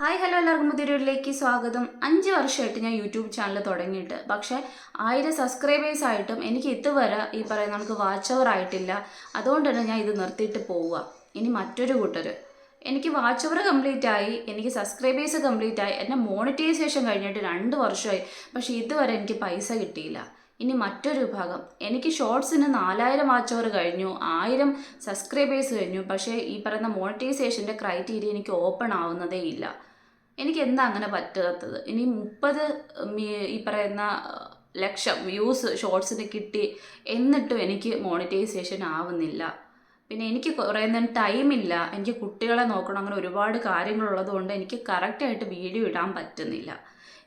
Hi hello എല്ലാവർക്കും പുതിയൊരുവിലേക്ക് സ്വാഗതം. അഞ്ച് വർഷമായിട്ട് ഞാൻ യൂട്യൂബ് ചാനൽ തുടങ്ങിയിട്ട്. പക്ഷേ ആയിരം സബ്സ്ക്രൈബേഴ്സ് ആയിട്ടും എനിക്ക് ഇതുവരെ ഈ പറയുന്ന നമുക്ക് വാച്ച് ഓവർ ആയിട്ടില്ല. അതുകൊണ്ട് തന്നെ ഞാൻ ഇത് നിർത്തിയിട്ട് പോവുക. ഇനി മറ്റൊരു കൂട്ടർ എനിക്ക് വാച്ച് ഓവർ കംപ്ലീറ്റ് ആയി എനിക്ക് സബ്സ്ക്രൈബേഴ്സ് കംപ്ലീറ്റ് ആയി. എന്റെ മോണിറ്റൈസേഷൻ കഴിഞ്ഞിട്ട് രണ്ട് വർഷമായി. പക്ഷേ ഇതുവരെ എനിക്ക് പൈസ കിട്ടിയില്ല. ഇനി മറ്റൊരു വിഭാഗം. എനിക്ക് ഷോർട്സിന് നാലായിരം വാച്ച് അവർ കഴിഞ്ഞു ആയിരം സബ്സ്ക്രൈബേഴ്സ് കഴിഞ്ഞു. പക്ഷേ ഈ പറയുന്ന മോണിറ്റൈസേഷന്റെ ക്രൈറ്റീരിയ എനിക്ക് ഓപ്പൺ ആവുന്നതേ ഇല്ല. എനിക്ക് എന്താ അങ്ങനെ പറ്റാത്തത്? ഇനി മുപ്പത് ഈ പറയുന്ന ലക്ഷം വ്യൂസ് ഷോർട്സിന് കിട്ടി എന്നിട്ടും എനിക്ക് മോണിറ്റൈസേഷൻ ആവുന്നില്ല. പിന്നെ എനിക്ക് കുറേ നേരം ടൈമില്ല. എനിക്ക് കുട്ടികളെ നോക്കണം. അങ്ങനെ ഒരുപാട് കാര്യങ്ങളുള്ളത് കൊണ്ട് എനിക്ക് കറക്റ്റായിട്ട് വീഡിയോ ഇടാൻ പറ്റുന്നില്ല.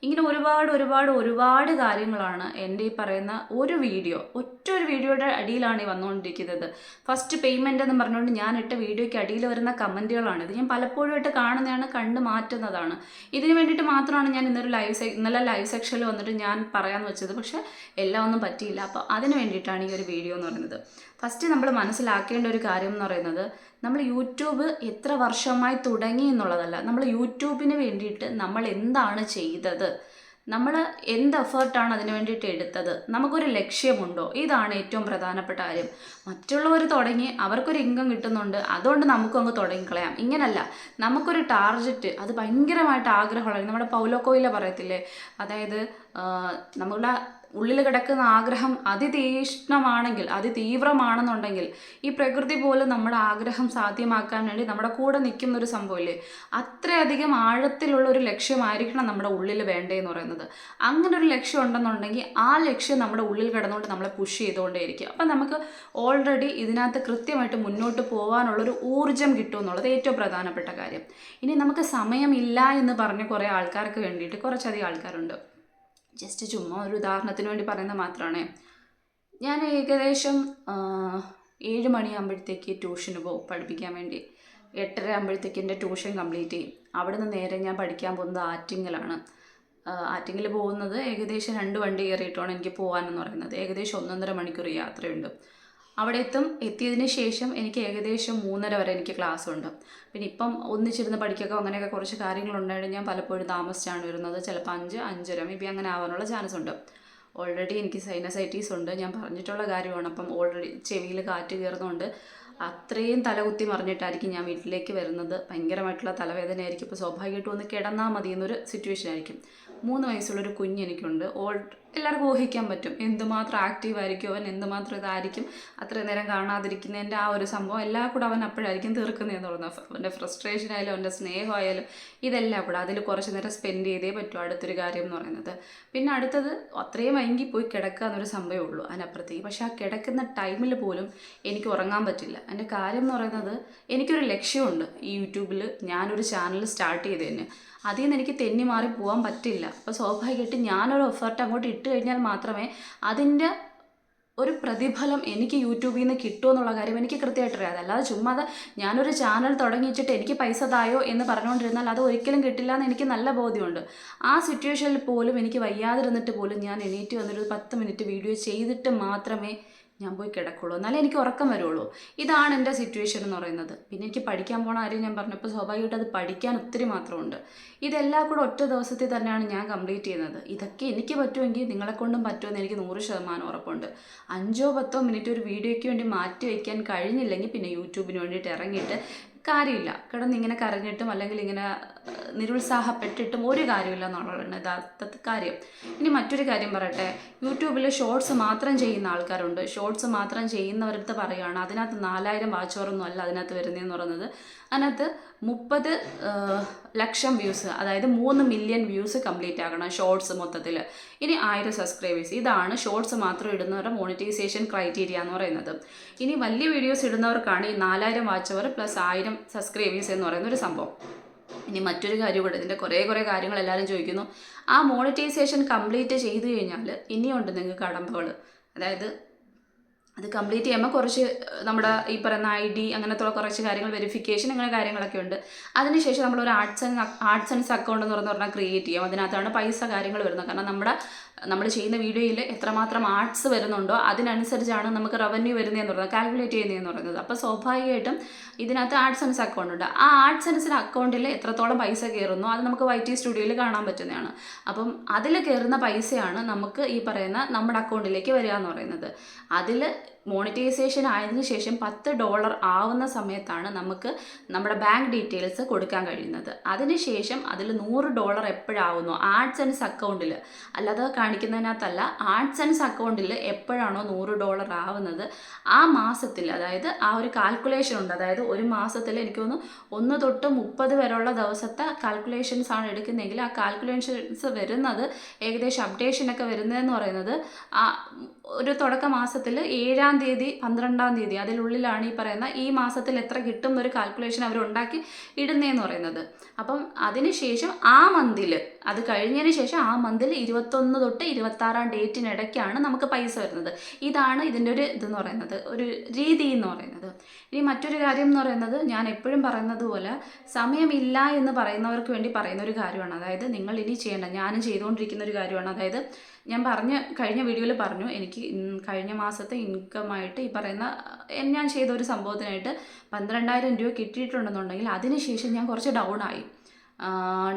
ഇങ്ങനെ ഒരുപാട് ഒരുപാട് ഒരുപാട് കാര്യങ്ങളാണ് എന്റെ ഈ പറയുന്ന ഒരു വീഡിയോ. ഒറ്റ ഒരു വീഡിയോയുടെ അടിയിലാണ് ഈ വന്നുകൊണ്ടിരിക്കുന്നത്. ഫസ്റ്റ് പേയ്മെന്റ് എന്ന് പറഞ്ഞുകൊണ്ട് ഞാൻ ഇട്ട വീഡിയോയ്ക്ക് അടിയിൽ വരുന്ന കമന്റുകളാണ്. ഇത് ഞാൻ പലപ്പോഴും ആയിട്ട് കാണുന്നതാണ് കണ്ട് മാറ്റുന്നതാണ്. ഇതിന് വേണ്ടിയിട്ട് മാത്രമാണ് ഞാൻ ഇന്നൊരു ലൈവ് സെ ഇന്നലെ ലൈവ് സെക്ഷനിൽ വന്നിട്ട് ഞാൻ പറയാമെന്ന് വെച്ചത്. പക്ഷേ എല്ലാം ഒന്നും പറ്റിയില്ല. അപ്പോൾ അതിന് വേണ്ടിയിട്ടാണ് ഈ ഒരു വീഡിയോ എന്ന് പറയുന്നത്. ഫസ്റ്റ് നമ്മൾ മനസ്സിലാക്കേണ്ട ഒരു കാര്യം എന്ന് പറയുന്നത് നമ്മൾ യൂട്യൂബ് എത്ര വർഷമായി തുടങ്ങി എന്നുള്ളതല്ല. നമ്മൾ യൂട്യൂബിന് വേണ്ടിയിട്ട് നമ്മൾ എന്താണ് ചെയ്തത്? നമ്മൾ എന്ത് എഫേർട്ടാണ് അതിന് വേണ്ടിയിട്ട് എടുത്തത്? നമുക്കൊരു ലക്ഷ്യമുണ്ടോ? ഇതാണ് ഏറ്റവും പ്രധാനപ്പെട്ട കാര്യം. മറ്റുള്ളവർ തുടങ്ങി അവർക്കൊരു ഇൻകം കിട്ടുന്നുണ്ട്. അതുകൊണ്ട് നമുക്കും അങ്ങ് തുടങ്ങിക്കളയാം. ഇങ്ങനല്ല. നമുക്കൊരു ടാർജറ്റ് അത് ഭയങ്കരമായിട്ട് ആഗ്രഹമുള്ള നമ്മുടെ പൗലോ കോയില പറയത്തില്ലേ? അതായത് നമ്മളുടെ ഉള്ളിൽ കിടക്കുന്ന ആഗ്രഹം അതിതീഷ്ണമാണെങ്കിൽ അതിതീവ്രമാണെന്നുണ്ടെങ്കിൽ ഈ പ്രകൃതി പോലും നമ്മുടെ ആഗ്രഹം സാധ്യമാക്കാൻ വേണ്ടി നമ്മുടെ കൂടെ നിൽക്കുന്ന ഒരു സംഭവമില്ലേ? അത്രയധികം ആഴത്തിലുള്ള ഒരു ലക്ഷ്യമായിരിക്കണം നമ്മുടെ ഉള്ളിൽ വേണ്ടതെന്ന് പറയുന്നത്. അങ്ങനെ ഒരു ലക്ഷ്യം ഉണ്ടെന്നുണ്ടെങ്കിൽ ആ ലക്ഷ്യം നമ്മുടെ ഉള്ളിൽ കിടന്നുകൊണ്ട് നമ്മളെ പുഷ് ചെയ്തുകൊണ്ടേയിരിക്കും. അപ്പം നമുക്ക് ഓൾറെഡി ഇതിനകത്ത് കൃത്യമായിട്ട് മുന്നോട്ട് പോകാനുള്ളൊരു ഊർജം കിട്ടും എന്നുള്ളത് ഏറ്റവും പ്രധാനപ്പെട്ട കാര്യം. ഇനി നമുക്ക് സമയമില്ല എന്ന് പറഞ്ഞ കുറേ ആൾക്കാർക്ക് വേണ്ടിയിട്ട് കുറച്ചധികം ആൾക്കാരുണ്ട്. ജസ്റ്റ് ചുമ്മാ ഒരു ഉദാഹരണത്തിന് വേണ്ടി പറയുന്നത് മാത്രമാണ് ഞാൻ ഏകദേശം ഏഴ് മണിയാകുമ്പോഴത്തേക്ക് ട്യൂഷന് പോകും പഠിപ്പിക്കാൻ വേണ്ടി. എട്ടര ആകുമ്പോഴത്തേക്ക് എന്റെ ട്യൂഷൻ കംപ്ലീറ്റ് ചെയ്യും. അവിടെ നിന്ന് നേരെ ഞാൻ പഠിക്കാൻ പോകുന്നത് ആറ്റിങ്ങലാണ്. ആറ്റിങ്ങിൽ പോകുന്നത് ഏകദേശം രണ്ട് വണ്ടി കയറിയിട്ടാണ് എനിക്ക് പോകാനെന്ന് പറയുന്നത്. ഏകദേശം ഒന്നൊന്നര മണിക്കൂർ യാത്രയുണ്ട്. അവിടെ എത്തും. എത്തിയതിന് ശേഷം എനിക്ക് ഏകദേശം മൂന്നര വരെ എനിക്ക് ക്ലാസ് ഉണ്ട്. പിന്നെ ഇപ്പം ഒന്നിച്ചിരുന്ന് പഠിക്കുകയോ അങ്ങനെയൊക്കെ കുറച്ച് കാര്യങ്ങളുണ്ടായിട്ട് ഞാൻ പലപ്പോഴും താമസിച്ചാണ് വരുന്നത്. ചിലപ്പോൾ അഞ്ച് അഞ്ചര മേ ബി അങ്ങനെ ആവാനുള്ള ചാൻസ് ഉണ്ട്. ഓൾറെഡി എനിക്ക് സൈനസൈറ്റീസ് ഉണ്ട്. ഞാൻ പറഞ്ഞിട്ടുള്ള കാര്യമാണ്. അപ്പം ഓൾറെഡി ചെവിയിൽ കാറ്റ് കയറുന്നുണ്ട് അത്രയും തലകുത്തി മറിഞ്ഞിട്ടായിരിക്കും ഞാൻ വീട്ടിലേക്ക് വരുന്നത്. ഭയങ്കരമായിട്ടുള്ള തലവേദനയായിരിക്കും. ഇപ്പോൾ സ്വാഭാവികമായിട്ടും ഒന്ന് കിടന്നാൽ മതി എന്നൊരു സിറ്റുവേഷൻ ആയിരിക്കും. മൂന്ന് വയസ്സുള്ളൊരു കുഞ്ഞ് എനിക്കുണ്ട്. ഓൾ എല്ലാവർക്കും ഊഹിക്കാൻ പറ്റും. എന്തുമാത്രം ആക്റ്റീവ് ആയിരിക്കും അവൻ എന്തുമാത്രം ഇതായിരിക്കും അത്രയും നേരം കാണാതിരിക്കുന്നതിന്റെ ആ ഒരു സംഭവം എല്ലാം കൂടെ അവൻ അപ്പോഴായിരിക്കും തീർക്കുന്നതെന്ന് പറയുന്നത് അവന്റെ ഫ്രസ്ട്രേഷൻ ആയാലും അവന്റെ സ്നേഹമായാലും ഇതെല്ലാം കൂടെ അതിൽ കുറച്ച് നേരം സ്പെൻഡ് ചെയ്തേ പറ്റൂ അടുത്തൊരു കാര്യം എന്ന് പറയുന്നത്. പിന്നെ അടുത്തത് അത്രയും വൈകി പോയി കിടക്കുക എന്നൊരു സംഭവമേ ഉള്ളൂ അതിനപ്പുറത്തേക്ക്. പക്ഷേ ആ കിടക്കുന്ന ടൈമിൽ പോലും എനിക്ക് ഉറങ്ങാൻ പറ്റില്ല. എന്റെ കാര്യം എന്ന് പറയുന്നത് എനിക്കൊരു ലക്ഷ്യമുണ്ട്. ഈ യൂട്യൂബിൽ ഞാനൊരു ചാനൽ സ്റ്റാർട്ട് ചെയ്തതിന് അതിൽ നിന്ന് എനിക്ക് തെന്നി മാറി പോകാൻ പറ്റില്ല. അപ്പോൾ സ്വാഭാവികമായിട്ട് ഞാനൊരു എഫേർട്ട് അങ്ങോട്ട് ഇട്ട് കഴിഞ്ഞാൽ മാത്രമേ അതിന്റെ ഒരു പ്രതിഫലം എനിക്ക് യൂട്യൂബിൽ നിന്ന് കിട്ടുമെന്നുള്ള കാര്യം എനിക്ക് കൃത്യമായിട്ട് അറിയാം. അതല്ലാതെ ചുമ്മാ ഞാനൊരു ചാനൽ തുടങ്ങി എനിക്ക് പൈസ തായോ എന്ന് പറഞ്ഞുകൊണ്ടിരുന്നാൽ അത് ഒരിക്കലും കിട്ടില്ല എന്ന് എനിക്ക് നല്ല ബോധ്യമുണ്ട്. ആ സിറ്റുവേഷനിൽ പോലും എനിക്ക് വയ്യാതിരുന്നിട്ട് പോലും ഞാൻ എണീറ്റ് വന്നൊരു പത്ത് മിനിറ്റ് വീഡിയോ ചെയ്തിട്ട് മാത്രമേ ഞാൻ പോയി കിടക്കുള്ളൂ. എന്നാലേ എനിക്ക് ഉറക്കം വരുള്ളൂ. ഇതാണ് എന്റെ സിറ്റുവേഷൻ എന്ന് പറയുന്നത്. പിന്നെ എനിക്ക് പഠിക്കാൻ പോണ കാര്യം ഞാൻ പറഞ്ഞപ്പോൾ സ്വാഭാവികമായിട്ട് അത് പഠിക്കാൻ ഒത്തിരി മാത്രമുണ്ട്. ഇതെല്ലാം കൂടെ ഒറ്റ ദിവസത്തിൽ തന്നെയാണ് ഞാൻ കംപ്ലീറ്റ് ചെയ്യുന്നത്. ഇതൊക്കെ എനിക്ക് പറ്റുമെങ്കിൽ നിങ്ങളെ കൊണ്ടും പറ്റുമെന്ന് എനിക്ക് നൂറ് ശതമാനം ഉറപ്പുണ്ട്. അഞ്ചോ പത്തോ മിനിറ്റ് ഒരു വീഡിയോയ്ക്ക് വേണ്ടി മാറ്റി വയ്ക്കാൻ കഴിഞ്ഞില്ലെങ്കിൽ പിന്നെ യൂട്യൂബിന് വേണ്ടിയിട്ട് ഇറങ്ങിയിട്ട് കാര്യമില്ല. കിടന്ന് ഇങ്ങനെ കരഞ്ഞിട്ടും അല്ലെങ്കിൽ ഇങ്ങനെ നിരുത്സാഹപ്പെട്ടിട്ടും ഒരു കാര്യമില്ല എന്നുള്ളതാണ് യഥാർത്ഥ കാര്യം. ഇനി മറ്റൊരു കാര്യം പറയട്ടെ. യൂട്യൂബിൽ ഷോർട്സ് മാത്രം ചെയ്യുന്ന ആൾക്കാരുണ്ട്. ഷോർട്സ് മാത്രം ചെയ്യുന്നവരടുത്ത് പറയുകയാണ് അതിനകത്ത് നാലായിരം വാച്ചോറൊന്നും അല്ല അതിനകത്ത് വരുന്നതെന്ന് പറയുന്നത്. അതിനകത്ത് മുപ്പത് ലക്ഷം വ്യൂസ് അതായത് മൂന്ന് മില്യൺ വ്യൂസ് കംപ്ലീറ്റ് ആകണം ഷോർട്സ് മൊത്തത്തിൽ ഇനി ആയിരം സബ്സ്ക്രൈബേഴ്സ് ഇതാണ് ഷോർട്സ് മാത്രം ഇടുന്നവരുടെ മോണിറ്റൈസേഷൻ ക്രൈറ്റീരിയ എന്ന് പറയുന്നത്. ഇനി വലിയ വീഡിയോസ് ഇടുന്നവർക്കാണ് ഈ നാലായിരം വാച്ച് അവർ പ്ലസ് ആയിരം സബ്സ്ക്രൈബേഴ്സ് എന്ന് പറയുന്ന ഒരു സംഭവം. ഇനി മറ്റൊരു കാര്യം കൂടെ ഇതിന്റെ കുറേ കുറേ കാര്യങ്ങൾ എല്ലാവരും ചോദിക്കുന്നു. ആ മോണിറ്റൈസേഷൻ കംപ്ലീറ്റ് ചെയ്തു കഴിഞ്ഞാൽ ഇനിയുണ്ട് നിങ്ങൾക്ക് കടമ്പകൾ അതായത് അത് കംപ്ലീറ്റ് ചെയ്യുമ്പോൾ കുറച്ച് നമ്മുടെ ഈ പറയുന്ന ഐ ഡി അങ്ങനത്തുള്ള കുറച്ച് കാര്യങ്ങൾ വെരിഫിക്കേഷൻ അങ്ങനെ കാര്യങ്ങളൊക്കെ ഉണ്ട്. അതിനുശേഷം നമ്മൾ ഒരു arts and arts and account എന്ന് പറഞ്ഞ് പറഞ്ഞാൽ ക്രിയേറ്റ് ചെയ്യും. അതിനകത്താണ് പൈസ കാര്യങ്ങൾ വരുന്നത്. കാരണം നമ്മുടെ നമ്മൾ ചെയ്യുന്ന വീഡിയോയിൽ എത്രമാത്രം ആർട്സ് വരുന്നുണ്ടോ അതിനനുസരിച്ചാണ് നമുക്ക് റവന്യൂ വരുന്നതെന്ന് പറയുന്നത് കാൽക്കുലേറ്റ് ചെയ്യുന്നതെന്ന് പറയുന്നത്. അപ്പോൾ സ്വാഭാവികമായിട്ടും ഇതിനകത്ത് ആർട്സ് ആൻഡ് അക്കൗണ്ട് ഉണ്ട്. ആ ആർട്സ് ആൻഡ് അക്കൗണ്ടിൽ എത്രത്തോളം പൈസ കയറുന്നു അത് നമുക്ക് വൈ ടി സ്റ്റുഡിയോയിൽ കാണാൻ പറ്റുന്നതാണ്. അപ്പം അതിൽ കയറുന്ന പൈസയാണ് നമുക്ക് ഈ പറയുന്ന നമ്മുടെ അക്കൗണ്ടിലേക്ക് വരിക എന്ന് പറയുന്നത്. അതിൽ മോണിറ്റൈസേഷൻ ആയതിനു ശേഷം പത്ത് ഡോളർ ആവുന്ന സമയത്താണ് നമുക്ക് നമ്മുടെ ബാങ്ക് ഡീറ്റെയിൽസ് കൊടുക്കാൻ കഴിയുന്നത്. അതിനുശേഷം അതിൽ നൂറ് ഡോളർ എപ്പോഴാവുന്നു? ആർട്സ് ആൻഡ് അക്കൗണ്ടിൽ അല്ലാതെ കാണിക്കുന്നതിനകത്തല്ല ആർട്സ് ആൻഡ് അക്കൗണ്ടിൽ എപ്പോഴാണോ നൂറ് ഡോളർ ആവുന്നത്? ആ മാസത്തിൽ അതായത് ആ ഒരു കാൽക്കുലേഷൻ ഉണ്ട്. അതായത് ഒരു മാസത്തിൽ എനിക്ക് തോന്നുന്നു ഒന്ന് തൊട്ട് മുപ്പത് വരെയുള്ള ദിവസത്തെ കാൽക്കുലേഷൻസ് ആണ് എടുക്കുന്നതെങ്കിൽ ആ കാൽക്കുലേഷൻസ് വരുന്നത് ഏകദേശം അപ്ഡേഷനൊക്കെ വരുന്നതെന്ന് പറയുന്നത് ആ ഒരു തുടക്ക മാസത്തിൽ ഏഴാം തീയതി പന്ത്രണ്ടാം തീയതി അതിനുള്ളിലാണ് ഈ പറയുന്ന ഈ മാസത്തിൽ എത്ര കിട്ടും ഒരു കാൽക്കുലേഷൻ അവർ ഉണ്ടാക്കി ഇടുന്നതെന്ന് പറയുന്നത്. അപ്പം അതിനുശേഷം ആ മന്തിൽ അത് കഴിഞ്ഞതിന് ശേഷം ആ മന്തിൽ ഇരുപത്തൊന്ന് തൊട്ട് ഇരുപത്താറാം ഡേറ്റിനിടയ്ക്കാണ് നമുക്ക് പൈസ വരുന്നത്. ഇതാണ് ഇതിന്റെ ഒരു ഇതെന്ന് പറയുന്നത് ഒരു രീതി എന്ന് പറയുന്നത്. ഇനി മറ്റൊരു കാര്യം എന്ന് പറയുന്നത് ഞാൻ എപ്പോഴും പറയുന്നത് പോലെ സമയമില്ല എന്ന് പറയുന്നവർക്ക് വേണ്ടി പറയുന്ന ഒരു കാര്യമാണ്. അതായത് നിങ്ങൾ ഇനി ചെയ്യേണ്ട ഞാനും ചെയ്തുകൊണ്ടിരിക്കുന്ന ഒരു കാര്യമാണ്. അതായത് ഞാൻ പറഞ്ഞ കഴിഞ്ഞ വീഡിയോയിൽ പറഞ്ഞു എനിക്ക് കഴിഞ്ഞ മാസത്തെ ഇൻകമായിട്ട് ഈ പറയുന്ന ഞാൻ ചെയ്ത ഒരു സംഭവത്തിനായിട്ട് പന്ത്രണ്ടായിരം രൂപ കിട്ടിയിട്ടുണ്ടെന്നുണ്ടെങ്കിൽ അതിനുശേഷം ഞാൻ കുറച്ച് ഡൗൺ ആയി.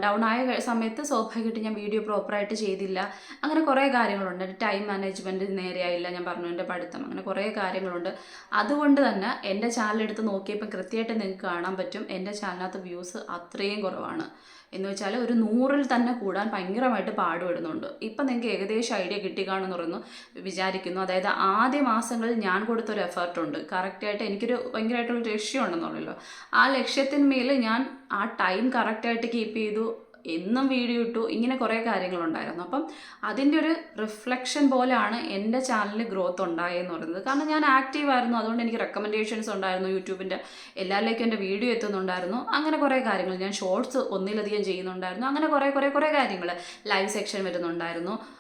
ഡൗൺ ആയ സമയത്ത് സ്വാഭാവികമായിട്ട് ഞാൻ വീഡിയോ പ്രോപ്പറായിട്ട് ചെയ്തില്ല. അങ്ങനെ കുറേ കാര്യങ്ങളുണ്ട്. എന്റെ ടൈം മാനേജ്മെന്റ് നേരെയായില്ല ഞാൻ പറഞ്ഞു എന്റെ പഠിത്തം. അങ്ങനെ കുറേ കാര്യങ്ങളുണ്ട്. അതുകൊണ്ട് തന്നെ എന്റെ ചാനൽ എടുത്ത് നോക്കിയപ്പോൾ കൃത്യമായിട്ട് നിങ്ങൾക്ക് കാണാൻ പറ്റും. എന്റെ ചാനലിനകത്ത് വ്യൂസ് അത്രയും കുറവാണ്. എന്ന് വെച്ചാൽ ഒരു നൂറിൽ തന്നെ കൂടാൻ ഭയങ്കരമായിട്ട് പാടുപെടുന്നുണ്ട്. ഇപ്പം നിങ്ങൾക്ക് ഏകദേശം ഐഡിയ കിട്ടിക്കാണെന്ന് പറയുന്നു വിചാരിക്കുന്നു. അതായത് ആദ്യ മാസങ്ങളിൽ ഞാൻ കൊടുത്തൊരു എഫേർട്ടുണ്ട് കറക്റ്റായിട്ട് എനിക്കൊരു ഭയങ്കരമായിട്ടുള്ള ലക്ഷ്യമുണ്ടെന്നുള്ളല്ലോ ആ ലക്ഷ്യത്തിന്മേൽ ഞാൻ ആ ടൈം കറക്റ്റായിട്ട് കീപ്പ് ചെയ്തു. എന്നും വീഡിയോ ഇട്ടു. ഇങ്ങനെ കുറേ കാര്യങ്ങളുണ്ടായിരുന്നു. അപ്പം അതിന്റെ ഒരു റിഫ്ലക്ഷൻ പോലെയാണ് എന്റെ ചാനലിൽ ഗ്രോത്ത് ഉണ്ടായെന്ന് പറയുന്നത്. കാരണം ഞാൻ ആക്റ്റീവ് ആയിരുന്നു. അതുകൊണ്ട് എനിക്ക് റെക്കമെൻഡേഷൻസ് ഉണ്ടായിരുന്നു യൂട്യൂബിന്റെ എല്ലാവരിലേക്കും എന്റെ വീഡിയോ എത്തുന്നുണ്ടായിരുന്നു. അങ്ങനെ കുറേ കാര്യങ്ങൾ. ഞാൻ ഷോർട്സ് ഒന്നിലധികം ചെയ്യുന്നുണ്ടായിരുന്നു. അങ്ങനെ കുറേ കുറേ കുറേ കാര്യങ്ങൾ. ലൈവ് സെക്ഷൻ വരുന്നുണ്ടായിരുന്നു.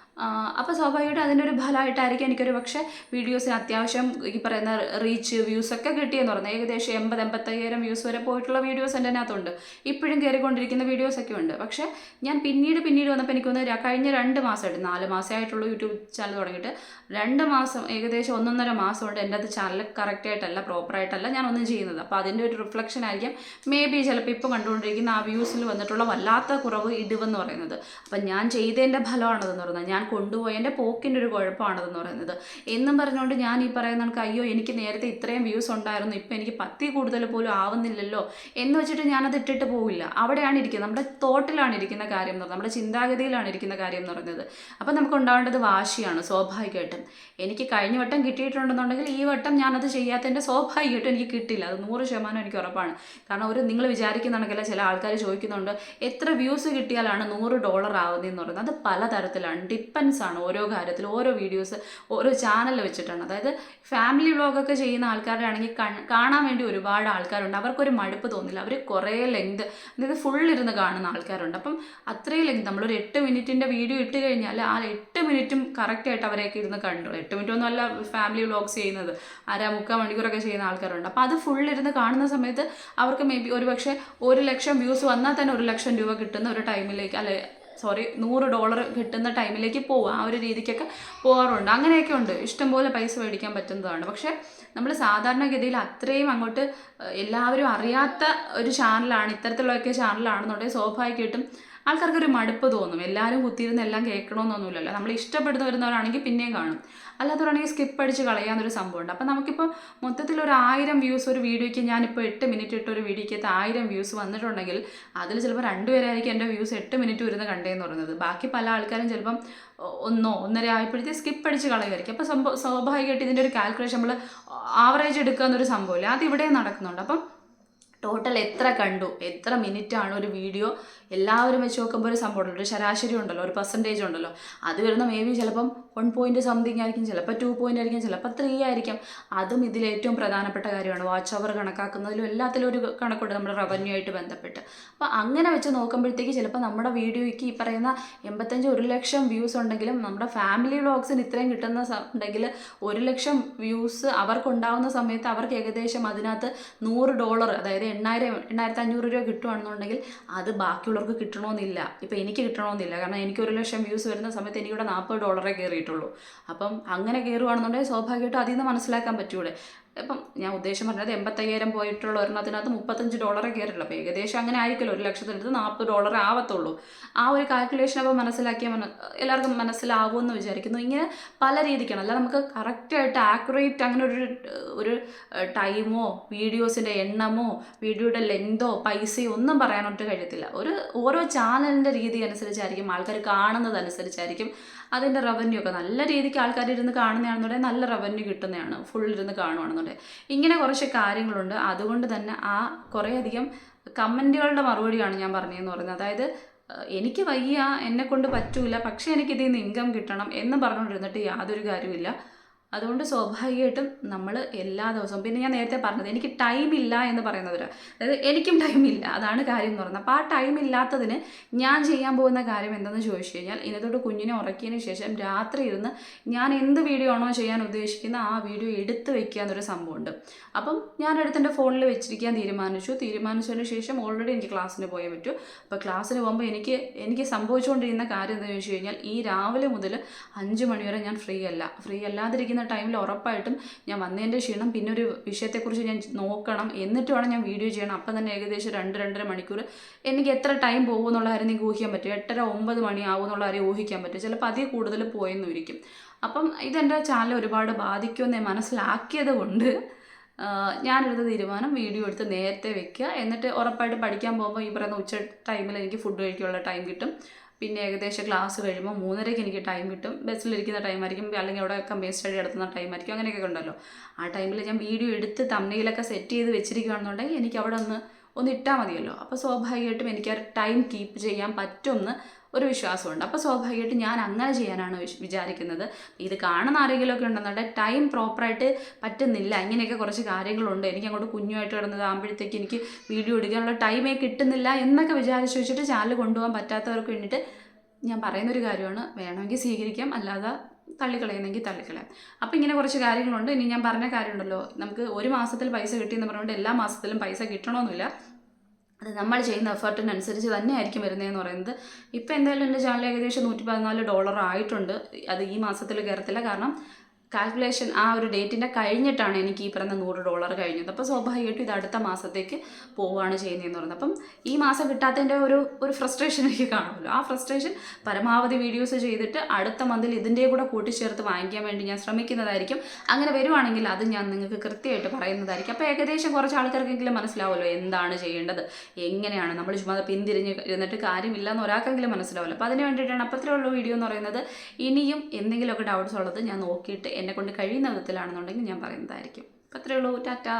അപ്പോൾ സ്വാഭാവികമായിട്ടും അതിന്റെ ഒരു ഫലമായിട്ടായിരിക്കും എനിക്കൊരു പക്ഷേ വീഡിയോസിന് അത്യാവശ്യം ഈ പറയുന്ന റീച്ച് വ്യൂസ് ഒക്കെ കിട്ടിയെന്ന് പറഞ്ഞാൽ ഏകദേശം എൺപത് എൺപത്തയ്യായിരം വ്യൂസ് വരെ പോയിട്ടുള്ള വീഡിയോസ് എന്റെ അതിനകത്തുണ്ട് ഇപ്പോഴും കയറിക്കൊണ്ടിരിക്കുന്ന വീഡിയോസൊക്കെ ഉണ്ട്. പക്ഷേ ഞാൻ പിന്നീട് പിന്നീട് വന്നപ്പോൾ എനിക്ക് തോന്നുന്നു കഴിഞ്ഞ രണ്ട് മാസമായിട്ട് നാല് മാസമായിട്ടുള്ള യൂട്യൂബ് ചാനൽ തുടങ്ങിയിട്ട്. രണ്ട് മാസം ഏകദേശം ഒന്നൊന്നര മാസം കൊണ്ട് എന്റെ അത് ചാനൽ കറക്റ്റായിട്ടല്ല പ്രോപ്പറായിട്ടല്ല ഞാൻ ഒന്നും ചെയ്യുന്നത്. അപ്പോൾ അതിന്റെ ഒരു റിഫ്ലക്ഷൻ ആയിരിക്കും. മേ ബി ചിലപ്പോൾ ഇപ്പോൾ കണ്ടുകൊണ്ടിരിക്കുന്ന ആ വ്യൂസിൽ വന്നിട്ടുള്ള വല്ലാത്ത കുറവ് ഇടിവെന്ന് പറയുന്നത്. അപ്പം ഞാൻ ചെയ്തതിന്റെ ഫലമാണതെന്ന് പറയുന്നത് ഞാൻ കൊണ്ടുപോയതിന്റെ പോക്കിന്റെ ഒരു കുഴപ്പമാണതെന്ന് പറയുന്നത്. എന്നും പറഞ്ഞുകൊണ്ട് ഞാൻ ഈ പറയുന്ന കണക്ക് അയ്യോ എനിക്ക് നേരത്തെ ഇത്രയും വ്യൂസ് ഉണ്ടായിരുന്നു. ഇപ്പം എനിക്ക് പത്തി കൂടുതൽ പോലും ആവുന്നില്ലല്ലോ. എന്ന് വെച്ചിട്ട് ഞാനത് ഇട്ടിട്ട് പോവില്ല. അവിടെയാണ് ഇരിക്കുന്നത്. നമ്മുടെ തോട്ടിലാണ് ഇരിക്കുന്ന കാര്യം എന്ന് പറയുന്നത്. നമ്മുടെ ചിന്താഗതിയിലാണ് ഇരിക്കുന്ന കാര്യം എന്ന് പറയുന്നത്. അപ്പം നമുക്ക് ഉണ്ടാവേണ്ടത് വാശിയാണ് സ്വാഭാവികമായിട്ടും. എനിക്ക് കഴിഞ്ഞ വട്ടം കിട്ടിയിട്ടുണ്ടെന്നുണ്ടെങ്കിൽ ഈ വട്ടം ഞാനത് ചെയ്യാത്തതിന്റെ സ്വാഭാവികമായിട്ടും എനിക്ക് കിട്ടില്ല അത് നൂറ് ശതമാനം എനിക്ക് ഉറപ്പാണ്. കാരണം ഒരു നിങ്ങൾ വിചാരിക്കുന്നുണ്ടെങ്കിൽ ചില ആൾക്കാർ ചോദിക്കുന്നുണ്ട് എത്ര വ്യൂസ് കിട്ടിയാലാണ് നൂറ് ഡോളർ ആവുന്നതെന്ന് പറയുന്നത്? അത് പലതരത്തിലാണ്. ഡിപ്പെൻസ് ആണ് ഓരോ കാര്യത്തിൽ ഓരോ വീഡിയോസ് ഓരോ ചാനൽ വെച്ചിട്ടാണ്. അതായത് ഫാമിലി വ്ളോഗൊക്കെ ചെയ്യുന്ന ആൾക്കാരുടെ ആണെങ്കിൽ കാണാൻ വേണ്ടി ഒരുപാട് ആൾക്കാരുണ്ട്. അവർക്കൊരു മടുപ്പ് തോന്നില്ല. അവർ കുറേ ലെങ്ത് അതായത് ഫുൾ ഇരുന്ന് കാണുന്ന ആൾക്കാരുണ്ട്. അപ്പം അത്രയും ലെങ്ത് നമ്മളൊരു എട്ട് മിനിറ്റിന്റെ വീഡിയോ ഇട്ട് കഴിഞ്ഞാൽ ആ എട്ട് മിനിറ്റും കറക്റ്റായിട്ട് അവരെയൊക്കെ ഇരുന്ന് കണ്ടു എട്ട് മിനിറ്റ് ഒന്നും അല്ല ഫാമിലി വ്ളോഗ്സ് ചെയ്യുന്നത്. അര മുക്കാൽ മണിക്കൂറൊക്കെ ചെയ്യുന്ന ആൾക്കാരുണ്ട്. അപ്പോൾ അത് ഫുൾ ഇരുന്ന് കാണുന്ന സമയത്ത് അവർക്ക് മേ ബി ഒരു പക്ഷേ ഒരു ലക്ഷം വ്യൂസ് വന്നാൽ തന്നെ ഒരു ലക്ഷം രൂപ കിട്ടുന്ന ഒരു ടൈമിലേക്ക് അല്ലെ സോറി നൂറ് ഡോളർ കിട്ടുന്ന ടൈമിലേക്ക് പോവുക ആ ഒരു രീതിക്കൊക്കെ പോകാറുണ്ട് അങ്ങനെയൊക്കെ ഉണ്ട് ഇഷ്ടംപോലെ പൈസ മേടിക്കാൻ പറ്റുന്നതാണ്. പക്ഷേ നമ്മൾ സാധാരണഗതിയിൽ അത്രയും അങ്ങോട്ട് എല്ലാവരും അറിയാത്ത ഒരു ചാനലാണ് ഇത്തരത്തിലുള്ളൊക്കെ ചാനലാണെന്നുണ്ടെങ്കിൽ സ്വാഭാവികമായിട്ടും ആൾക്കാർക്കൊരു മടുപ്പ് തോന്നും. എല്ലാവരും കുത്തിയിരുന്ന് എല്ലാം കേൾക്കണമെന്നൊന്നുമില്ലല്ലോ നമ്മൾ ഇഷ്ടപ്പെടുന്നവരുന്നവരാണെങ്കിൽ പിന്നെയും കാണും. അല്ലാത്തവരാണെങ്കിൽ സ്കിപ്പ് അടിച്ച് കളയാന്നൊരു സംഭവമുണ്ട്. അപ്പം നമുക്കിപ്പോൾ മൊത്തത്തിൽ ഒരു ആയിരം വ്യൂസ് ഒരു വീഡിയോയ്ക്ക് ഞാനിപ്പോൾ എട്ട് മിനിറ്റ് ഇട്ട് ഒരു വീഡിയോയ്ക്ക് ആയിരം വ്യൂസ് വന്നിട്ടുണ്ടെങ്കിൽ അതിൽ ചിലപ്പോൾ രണ്ടുപേരായിരിക്കും എന്റെ വ്യൂസ് എട്ട് മിനിറ്റ് വരുന്ന കണ്ടേന്ന് പറയുന്നത്. ബാക്കി പല ആൾക്കാരും ചിലപ്പം ഒന്നോ ഒന്നര ആയപ്പോഴത്തേക്ക് സ്കിപ്പ് അടിച്ച് കളയുമായിരിക്കും. അപ്പോൾ സ്വാഭാവികമായിട്ട് ഇതിന്റെ ഒരു കാൽക്കുലേഷൻ നമ്മൾ ആവറേജ് എടുക്കുക എന്നൊരു സംഭവമില്ല. അത് ഇവിടെ നടക്കുന്നുണ്ട്. അപ്പം ടോട്ടൽ എത്ര കണ്ടു? എത്ര മിനിറ്റ് ആണ് ഒരു വീഡിയോ എല്ലാവരും വെച്ച് നോക്കുമ്പോൾ ഒരു സംഭവം ഉണ്ടല്ലോ. ഒരു ശരാശരി ഉണ്ടല്ലോ. ഒരു പെർസെന്റേജ് ഉണ്ടല്ലോ. അത് വരുന്ന മേ ബി ചിലപ്പം വൺ പോയിന്റ് സംതിങ് ആയിരിക്കും ചിലപ്പോൾ ടു പോയിന്റ് ആയിരിക്കും ചിലപ്പോൾ ത്രീ ആയിരിക്കും. അതും ഇതിൽ ഏറ്റവും പ്രധാനപ്പെട്ട കാര്യമാണ്. വാച്ച് അവർ കണക്കാക്കുന്നതിലും എല്ലാത്തിലും ഒരു കണക്കുണ്ട് നമ്മുടെ റവന്യൂ ആയിട്ട് ബന്ധപ്പെട്ട്. അപ്പോൾ അങ്ങനെ വെച്ച് നോക്കുമ്പോഴത്തേക്ക് ചിലപ്പോൾ നമ്മുടെ വീഡിയോയ്ക്ക് ഈ പറയുന്ന എൺപത്തഞ്ച് ഒരു ലക്ഷം വ്യൂസ് ഉണ്ടെങ്കിലും നമ്മുടെ ഫാമിലി വ്ളോഗ്സിന് ഇത്രയും കിട്ടുന്ന ഉണ്ടെങ്കിൽ ഒരു ലക്ഷം വ്യൂസ് അവർക്കുണ്ടാവുന്ന സമയത്ത് അവർക്ക് ഏകദേശം അതിനകത്ത് നൂറ് ഡോളർ അതായത് എണ്ണായിരം എണ്ണായിരത്തി അഞ്ഞൂറ് രൂപ കിട്ടുവാണെന്നുണ്ടെങ്കിൽ അത് ബാക്കിയുള്ളവർക്ക് കിട്ടണമെന്നില്ല ഇപ്പം എനിക്ക് കിട്ടണമെന്നില്ല കാരണം എനിക്ക് ഒരു ലക്ഷം വ്യൂസ് വരുന്ന സമയത്ത് എനിക്കിവിടെ നാൽപ്പത് ഡോളറേ കയറിയിട്ടുള്ളൂ അപ്പം അങ്ങനെ കയറുവാണെന്നുണ്ടെങ്കിൽ സ്വാഭാവികമായിട്ടും അതിൽ നിന്ന് മനസ്സിലാക്കാൻ പറ്റൂടെ ഇപ്പം ഞാൻ ഉദ്ദേശം പറഞ്ഞത് എൺപത്തയ്യായിരം പോയിട്ടുള്ള ഒരെണ്ണത്തിനകത്ത് മുപ്പത്തഞ്ച് ഡോളറെ കയറില്ല. അപ്പോൾ ഏകദേശം അങ്ങനെ ആയിരിക്കുമല്ലോ ഒരു ലക്ഷത്തിനടുത്ത് നാൽപ്പത് ഡോളർ ആവത്തുള്ളൂ. ആ ഒരു കാൽക്കുലേഷൻ അപ്പോൾ മനസ്സിലാക്കിയ മന എല്ലാവർക്കും മനസ്സിലാവുമെന്ന് വിചാരിക്കുന്നു. ഇങ്ങനെ പല രീതിക്കാണ്. അല്ല നമുക്ക് കറക്റ്റായിട്ട് ആക്യുറേറ്റ് അങ്ങനെ ഒരു ഒരു ടൈമോ വീഡിയോസിന്റെ എണ്ണമോ വീഡിയോയുടെ ലെങ്തോ പൈസയോ ഒന്നും പറയാനൊട്ട് കഴിയത്തില്ല. ഒരു ഓരോ ചാനലിന്റെ രീതി അനുസരിച്ചായിരിക്കും ആൾക്കാർ കാണുന്നതനുസരിച്ചായിരിക്കും അതിന്റെ റവന്യൂ ഒക്കെ നല്ല രീതിക്ക് ആൾക്കാർ ഇരുന്ന് കാണുന്നതാണെന്നുണ്ടെങ്കിൽ നല്ല റവന്യൂ കിട്ടുന്നതാണ് ഫുൾ ഇരുന്ന് കാണുവാണെന്നുണ്ടെങ്കിൽ. ഇങ്ങനെ കുറച്ച് കാര്യങ്ങളുണ്ട്. അതുകൊണ്ട് തന്നെ ആ കുറേയധികം കമന്റുകളുടെ മറുപടിയാണ് ഞാൻ പറഞ്ഞതെന്ന് പറയുന്നത്. അതായത് എനിക്ക് വയ്യ എന്നെ കൊണ്ട് പറ്റൂല പക്ഷേ എനിക്കിതിൽ നിന്ന് ഇൻകം കിട്ടണം എന്ന് പറഞ്ഞുകൊണ്ടിരുന്നിട്ട് യാതൊരു കാര്യമില്ല അതുകൊണ്ട് സ്വാഭാവികമായിട്ടും നമ്മൾ എല്ലാ ദിവസവും പിന്നെ ഞാൻ നേരത്തെ പറഞ്ഞത് എനിക്ക് ടൈം ഇല്ല എന്ന് പറയുന്നവർ അതായത് എനിക്കും ടൈം ഇല്ല അതാണ് കാര്യം എന്ന് പറയുന്നത്. അപ്പോൾ ആ ടൈം ഇല്ലാത്തതിന് ഞാൻ ചെയ്യാൻ പോകുന്ന കാര്യം എന്തെന്ന് ചോദിച്ചു കഴിഞ്ഞാൽ ഇന്നത്തോട്ട് കുഞ്ഞിനെ ഉറക്കിയതിന് ശേഷം രാത്രി ഇരുന്ന് ഞാൻ എന്ത് വീഡിയോ ആണോ ചെയ്യാൻ ഉദ്ദേശിക്കുന്ന ആ വീഡിയോ എടുത്ത് വെക്കുക എന്നൊരു സംഭവമുണ്ട്. അപ്പം ഞാൻ എടുത്തെന്റെ ഫോണിൽ വെച്ചിരിക്കാൻ തീരുമാനിച്ചു. തീരുമാനിച്ചതിന് ശേഷം ഓൾറെഡി എനിക്ക് ക്ലാസ്സിന് പോയേ പറ്റൂ. അപ്പോൾ ക്ലാസ്സിന് പോകുമ്പോൾ എനിക്ക് എനിക്ക് സംഭവിച്ചുകൊണ്ടിരുന്ന കാര്യം എന്താണെന്ന് ചോദിച്ചു കഴിഞ്ഞാൽ ഈ രാവിലെ മുതൽ അഞ്ച് മണിവരെ ഞാൻ ഫ്രീ അല്ല. ഫ്രീ അല്ലാതിരിക്കുന്ന ടൈമിൽ ഉറപ്പായിട്ടും ഞാൻ വന്നതിന്റെ ക്ഷീണം പിന്നെ ഒരു വിഷയത്തെക്കുറിച്ച് ഞാൻ നോക്കണം എന്നിട്ട് വേണം ഞാൻ വീഡിയോ ചെയ്യണം. അപ്പം തന്നെ ഏകദേശം രണ്ട് രണ്ടര മണിക്കൂർ എനിക്ക് എത്ര ടൈം പോകും എന്നുള്ള കാര്യം നിങ്ങൾക്ക് ഊഹിക്കാൻ പറ്റും. എട്ടര ഒമ്പത് മണി ആവും എന്നുള്ള കാര്യം ഊഹിക്കാൻ പറ്റും. ചിലപ്പോൾ അതിൽ കൂടുതൽ പോയെന്നും ഇരിക്കും അപ്പം ഇതെന്റെ ചാനൽ ഒരുപാട് ബാധിക്കുമെന്ന് മനസ്സിലാക്കിയത് കൊണ്ട് ഞാനെടുത്ത തീരുമാനം വീഡിയോ എടുത്ത് നേരത്തെ വെക്കുക. എന്നിട്ട് ഉറപ്പായിട്ട് പഠിക്കാൻ പോകുമ്പോൾ ഈ പറയുന്ന ഉച്ച ടൈമിൽ എനിക്ക് ഫുഡ് കഴിക്കാനുള്ള ടൈം കിട്ടും. പിന്നെ ഏകദേശം ക്ലാസ് കഴിയുമ്പോൾ മൂന്നരയ്ക്ക് എനിക്ക് ടൈം കിട്ടും. ബസ്സിലിരിക്കുന്ന ടൈമായിരിക്കും അല്ലെങ്കിൽ അവിടെ കമ്പനി സ്റ്റഡി നടത്തുന്ന ടൈമായിരിക്കും അങ്ങനെയൊക്കെ ഉണ്ടല്ലോ. ആ ടൈമിൽ ഞാൻ വീഡിയോ എടുത്ത് തമ്മിലൊക്കെ സെറ്റ് ചെയ്ത് വെച്ചിരിക്കുകയാണെന്നുണ്ടെങ്കിൽ എനിക്ക് അവിടെ ഒന്ന് ഒന്ന് ഇട്ടാൽ മതിയല്ലോ. അപ്പോൾ സ്വാഭാവികമായിട്ടും എനിക്ക് ആ ടൈം കീപ്പ് ചെയ്യാൻ പറ്റുമെന്ന് ഒരു വിശ്വാസമുണ്ട്. അപ്പോൾ സ്വാഭാവികമായിട്ട് ഞാൻ അങ്ങനെ ചെയ്യാനാണ് വിചാരിക്കുന്നത്. ഇത് കാണുന്ന ആരെങ്കിലുമൊക്കെ ഉണ്ടെന്നുണ്ടെങ്കിൽ ടൈം പ്രോപ്പറായിട്ട് പറ്റുന്നില്ല. ഇങ്ങനെയൊക്കെ കുറച്ച് കാര്യങ്ങളുണ്ട്. എനിക്ക് അങ്ങോട്ട് കുഞ്ഞുമായിട്ട് കിടന്നതാകുമ്പോഴത്തേക്ക് എനിക്ക് വീഡിയോ എടുക്കാനുള്ള ടൈമേ കിട്ടുന്നില്ല എന്നൊക്കെ വിചാരിച്ച് വെച്ചിട്ട് ചാനൽ കൊണ്ടുപോകാൻ പറ്റാത്തവർക്ക് വേണ്ടിയിട്ട് ഞാൻ പറയുന്നൊരു കാര്യമാണ്. വേണമെങ്കിൽ സ്വീകരിക്കാം അല്ലാതെ തള്ളിക്കളയുന്നെങ്കിൽ തള്ളിക്കളയാം. അപ്പോൾ ഇങ്ങനെ കുറച്ച് കാര്യങ്ങളുണ്ട്. ഇനി ഞാൻ പറഞ്ഞ കാര്യമുണ്ടല്ലോ. നമുക്ക് ഒരു മാസത്തിൽ പൈസ കിട്ടിയെന്ന് പറഞ്ഞുകൊണ്ട് എല്ലാ മാസത്തിലും പൈസ കിട്ടണമെന്നില്ല അത് നമ്മൾ ചെയ്യുന്ന എഫേർട്ടിനനുസരിച്ച് തന്നെ ആയിരിക്കും വരുന്നതെന്ന് പറയുന്നത്. ഇപ്പോൾ എന്തായാലും എന്റെ ചാനൽ ഏകദേശം നൂറ്റി പതിനാല് ഡോളർ ആയിട്ടുണ്ട് അത് ഈ മാസത്തിൽ കയറത്തില്ല. കാരണം കാൽക്കുലേഷൻ ആ ഒരു ഡേറ്റിന്റെ കഴിഞ്ഞിട്ടാണ് എനിക്ക് ഈ പറഞ്ഞ നൂറ് ഡോളർ കഴിഞ്ഞത്. അപ്പോൾ സ്വാഭാവികമായിട്ടും ഇത് അടുത്ത മാസത്തേക്ക് പോവുകയാണ് ചെയ്യുന്നതെന്ന് പറയുന്നത്. അപ്പം ഈ മാസം കിട്ടാത്തതിന്റെ ഒരു ഒരു ഫ്രസ്ട്രേഷൻ എനിക്ക് കാണുമല്ലോ. ആ ഫ്രസ്ട്രേഷൻ പരമാവധി വീഡിയോസ് ചെയ്തിട്ട് അടുത്ത മന്തിൽ ഇതിന്റെ കൂടെ കൂട്ടിച്ചേർത്ത് വാങ്ങിക്കാൻ വേണ്ടി ഞാൻ ശ്രമിക്കുന്നതായിരിക്കും. അങ്ങനെ വരുവാണെങ്കിൽ അത് ഞാൻ നിങ്ങൾക്ക് കൃത്യമായിട്ട് പറയുന്നതായിരിക്കും. അപ്പോൾ ഏകദേശം കുറച്ച് ആൾക്കാർക്കെങ്കിലും മനസ്സിലാവുമല്ലോ എന്താണ് ചെയ്യേണ്ടത് എങ്ങനെയാണ്? നമ്മൾ ചുമ്മാ പിന്തിരിഞ്ഞ് ഇരുന്നിട്ട് കാര്യമില്ല എന്ന് ഒരാൾക്കെങ്കിലും മനസ്സിലാവുമല്ലോ. അപ്പോൾ അതിന് വേണ്ടിയിട്ടാണ് അപ്പത്തിലുള്ള വീഡിയോ എന്ന് പറയുന്നത്. ഇനിയും എന്തെങ്കിലുമൊക്കെ ഡൗട്ട്സ് ഉള്ളത് ഞാൻ നോക്കിയിട്ട് എന്നെ കൊണ്ട് കഴിയുന്ന വിധത്തിലാണെന്നുണ്ടെങ്കിൽ ഞാൻ പറയുന്നതായിരിക്കും. അപ്പോൾ അത്രയേ ഉള്ളൂ. ടാറ്റാ.